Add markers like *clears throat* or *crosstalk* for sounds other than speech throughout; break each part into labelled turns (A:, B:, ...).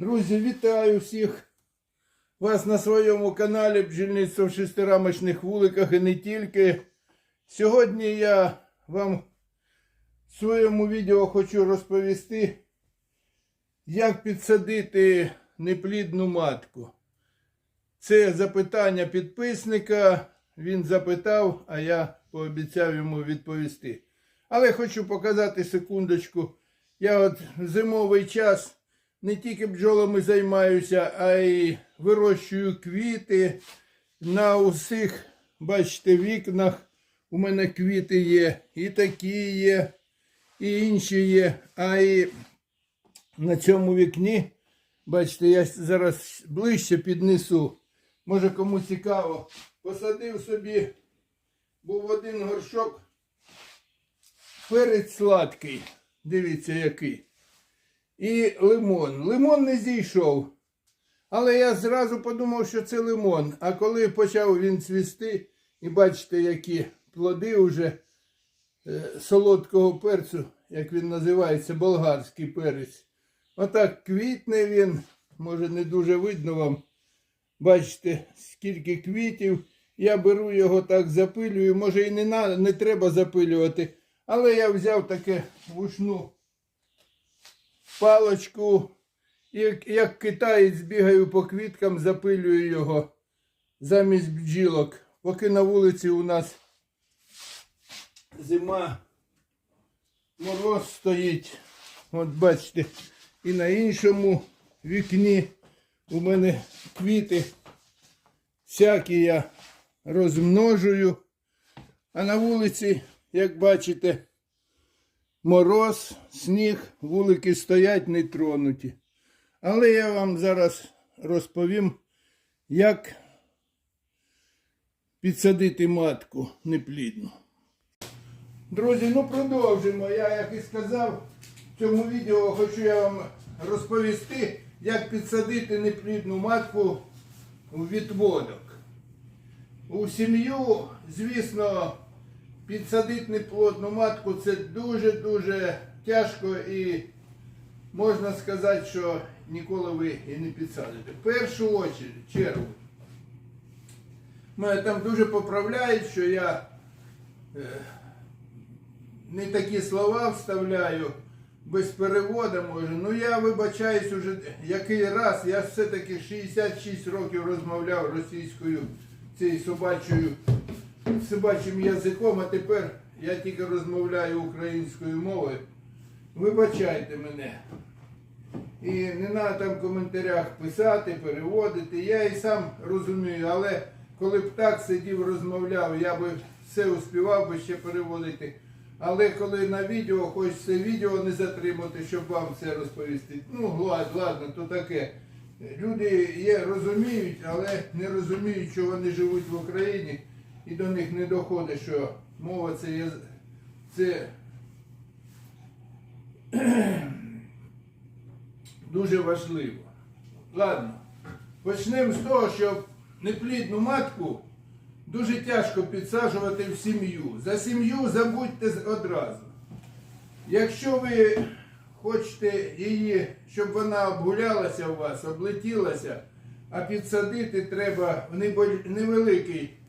A: Друзі, вітаю всіх вас на своєму каналі Бджільництво в шестирамочних вуликах і не тільки. Сьогодні я вам в своєму відео хочу розповісти, як підсадити неплідну матку. Це запитання підписника. Він запитав, а я пообіцяв йому відповісти. Але хочу показати секундочку. Я от зимовий час не тільки бджолами займаюся, а й вирощую квіти. На усіх, бачите, вікнах у мене квіти є, і такі є, і інші є. А і на цьому вікні, бачите, я зараз ближче піднесу. Може кому цікаво, посадив собі, був один горшок, перець сладкий. Дивіться який. І лимон. Лимон не зійшов. Але я зразу подумав, що це лимон. А коли почав він цвісти, і бачите, які плоди вже е, солодкого перцю, як він називається, болгарський перець. Отак квітне він, може не дуже видно вам. Бачите, скільки квітів. Я беру його так запилюю. Може і не, на, не треба запилювати. Але я взяв таке вушну палочку. І як, китаєць бігаю по квіткам, запилюю його замість бджілок. Поки на вулиці у нас зима, мороз стоїть. От бачите, і на іншому вікні у мене квіти всякі я розмножую. А на вулиці, як бачите, мороз, сніг, вулики стоять не тронуті. Але я вам зараз розповім, як підсадити матку неплідну. Друзі, ну продовжимо. Я, як і сказав, в цьому відео хочу я вам розповісти, як підсадити неплідну матку у відводок. У сім'ю, звісно, підсадити неплодну матку це дуже-дуже тяжко і можна сказати, що ніколи ви і не підсадите. В першу чергу. Мене там дуже поправляють, що я е, не такі слова вставляю без переводу може. Ну я вибачаюсь уже який раз, я все-таки 66 років розмовляв російською цією собачою собачим язиком, а тепер я тільки розмовляю українською мовою. Вибачайте мене. І не треба там в коментарях писати, переводити. Я і сам розумію, але коли б так сидів, розмовляв, я би все успівав би ще переводити. Але коли на відео, хочеться відео не затримати, щоб вам все розповісти. Ну, ладно, то таке. Люди є, розуміють, але не розуміють, що вони живуть в Україні, і до них не доходить, що мова це є. Це *clears throat* дуже важливо. Ладно, почнемо з того, що неплідну матку дуже тяжко підсаджувати в сім'ю. За сім'ю забудьте одразу. Якщо ви хочете її, щоб вона обгулялася у вас, облетілася, а підсадити треба в невеликий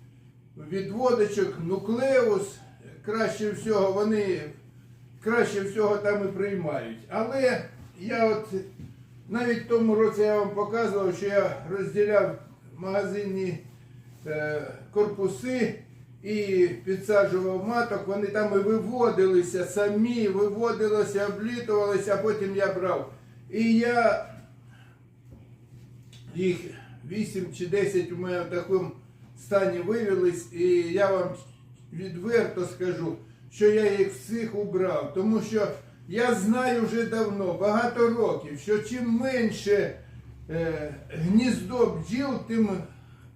A: відводочок, нуклеус, краще всього вони краще всього там і приймають. Але я от навіть в тому році я вам показував, що я розділяв магазинні е, корпуси і підсаджував маток, вони там і виводилися самі, виводилися, облітувалися, а потім я брав. І я їх 8 чи 10 у мене в такому стані вивелись, і я вам відверто скажу, що я їх всіх убрав, тому що я знаю вже давно, багато років, що чим менше е, гніздо бджіл, тим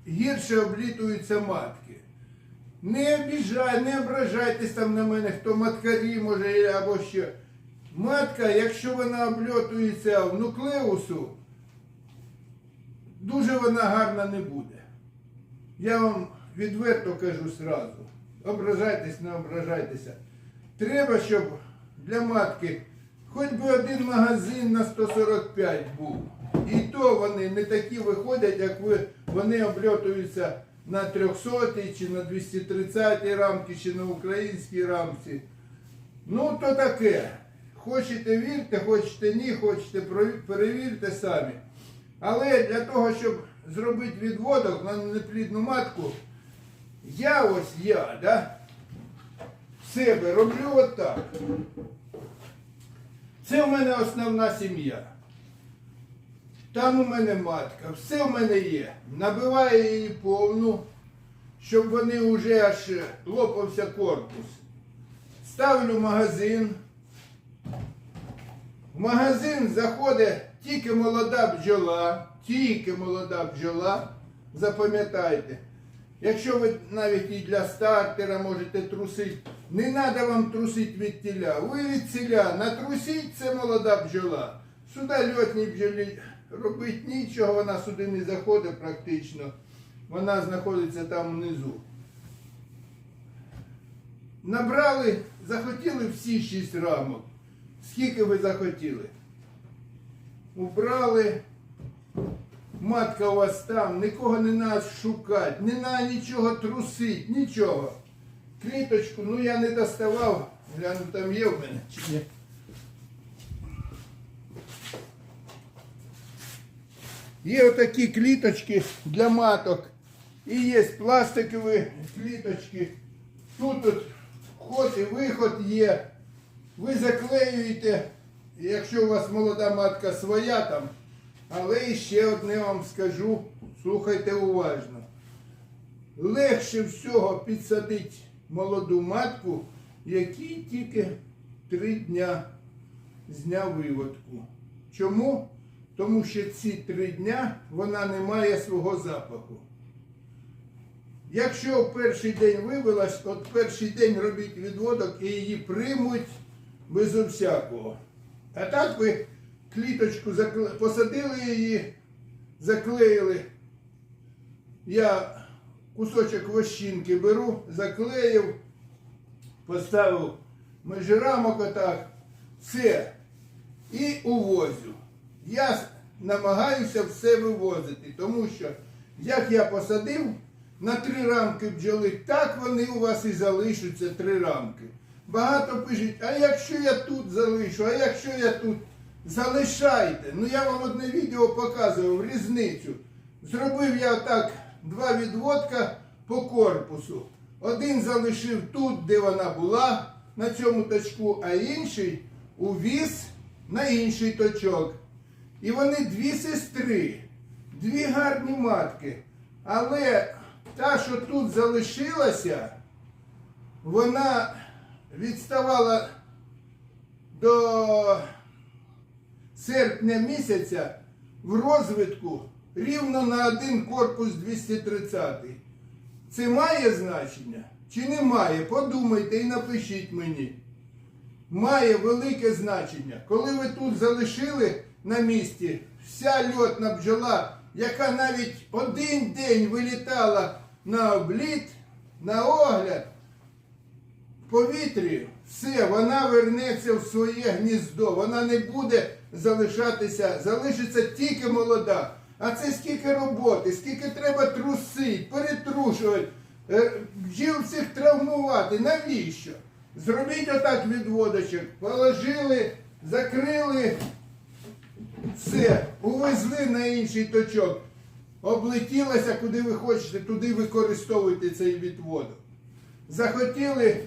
A: гірше облітуються матки. Не обіжай, не ображайтесь там на мене, хто маткарі може або що. Матка, якщо вона обльотується в нуклеусу, дуже вона гарна не буде. Я вам відверто кажу сразу. Ображайтесь, не ображайтеся. Треба, щоб для матки Хоч би один магазин на 145 був. І то вони не такі виходять, як ви, вони обльотуються на 300 чи на 230 рамки, чи на українській рамці. Ну, то таке. Хочете вірте, хочете ні, хочете перевірте самі. Але для того, щоб зробити відводок на неплідну матку, я ось я, да, себе роблю отак. Це в мене основна сім'я. Там у мене матка, все в мене є. Набиваю її повну, щоб вони вже аж лопався корпус. Ставлю магазин. В магазин заходить тільки молода бджола, тільки молода бджола. Запам'ятайте. Якщо ви навіть і для стартера можете трусити, не треба вам трусити від тіля. Ви від ціля натрусіть, це молода бджола. Сюди льотній бджолі робить нічого, вона сюди не заходить практично. Вона знаходиться там внизу. Набрали, захотіли всі шість рамок. Скільки ви захотіли? Убрали. Матка у вас там, нікого не треба шукати, не треба нічого трусити, нічого. Кліточку, ну я не доставав, гляну, там є в мене чи ні. Є отакі кліточки для маток. І є пластикові кліточки. Тут от вход і виход є. Ви заклеюєте, якщо у вас молода матка своя там. Але ще одне вам скажу, слухайте уважно. Легше всього підсадити молоду матку, якій тільки три дня з дня виводку. Чому? Тому що ці три дня вона не має свого запаху. Якщо перший день вивелась, от перший день робіть відводок і її приймуть без всякого. А так ви кліточку посадили її, заклеїли. Я кусочок вощинки беру, заклеїв, поставив межирамок отак, все. І увозю. Я намагаюся все вивозити, тому що як я посадив на три рамки бджоли, так вони у вас і залишаться три рамки. Багато пишуть, а якщо я тут залишу, а якщо я тут залишайте. Ну я вам одне відео показував різницю. Зробив я так два відводка по корпусу. Один залишив тут, де вона була, на цьому точку, а інший увіз на інший точок. І вони дві сестри, дві гарні матки. Але та, що тут залишилася, вона відставала до серпня місяця в розвитку рівно на один корпус 230. Це має значення чи не має? Подумайте і напишіть мені. Має велике значення. Коли ви тут залишили на місці вся льотна бджола, яка навіть один день вилітала на обліт, на огляд, в повітрі, все, вона вернеться в своє гніздо. Вона не буде залишатися, залишиться тільки молода. А це скільки роботи, скільки треба трусити, перетрушувати, е, бджіл всіх травмувати. Навіщо? Зробіть отак відводочок, положили, закрили, все, увезли на інший точок. Облетілося, куди ви хочете, туди використовуйте цей відводок. Захотіли,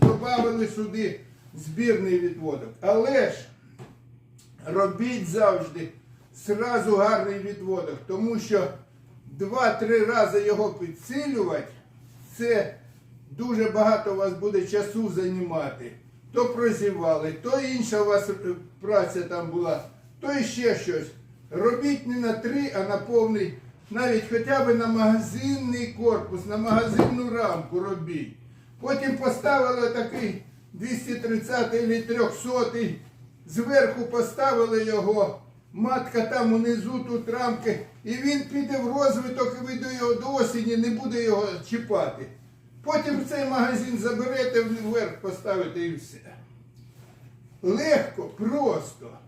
A: додали сюди збірний відводок. Але ж робіть завжди сразу гарний відводок, тому що два-три рази його підсилювати, це дуже багато у вас буде часу займати. То прозівали, то інша у вас е, праця там була, то іще щось. Робіть не на три, а на повний, навіть хоча б на магазинний корпус, на магазинну рамку робіть. Потім поставили такий 230 чи 300, зверху поставили його, матка там унизу тут рамки, і він піде в розвиток, і ви до його до осені не буде його чіпати. Потім цей магазин заберете вверх, поставите і все. легко, просто.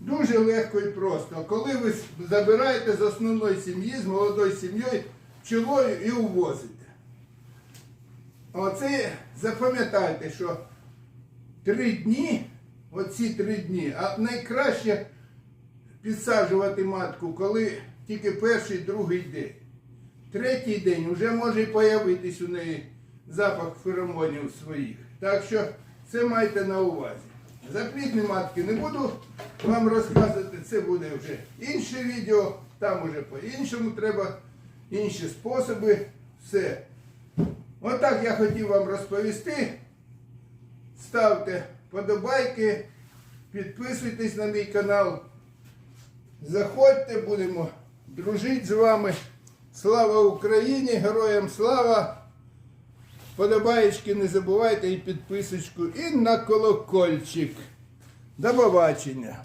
A: Дуже легко і просто. Коли ви забираєте з основної сім'ї, з молодою сім'єю, пчелою і увозите. Оце запам'ятайте, що три дні, оці три дні, а найкраще підсаджувати матку, коли тільки перший, другий день. Третій день вже може і появитись у неї запах феромонів своїх. Так що це майте на увазі. За плідні матки не буду вам розказувати, це буде вже інше відео, там уже по-іншому треба, інші способи, все. Отак я хотів вам розповісти. Ставте подобайки, підписуйтесь на мій канал. Заходьте, будемо дружити з вами. Слава Україні! Героям слава! Подобаєчки не забувайте і підписочку, і на колокольчик. До побачення!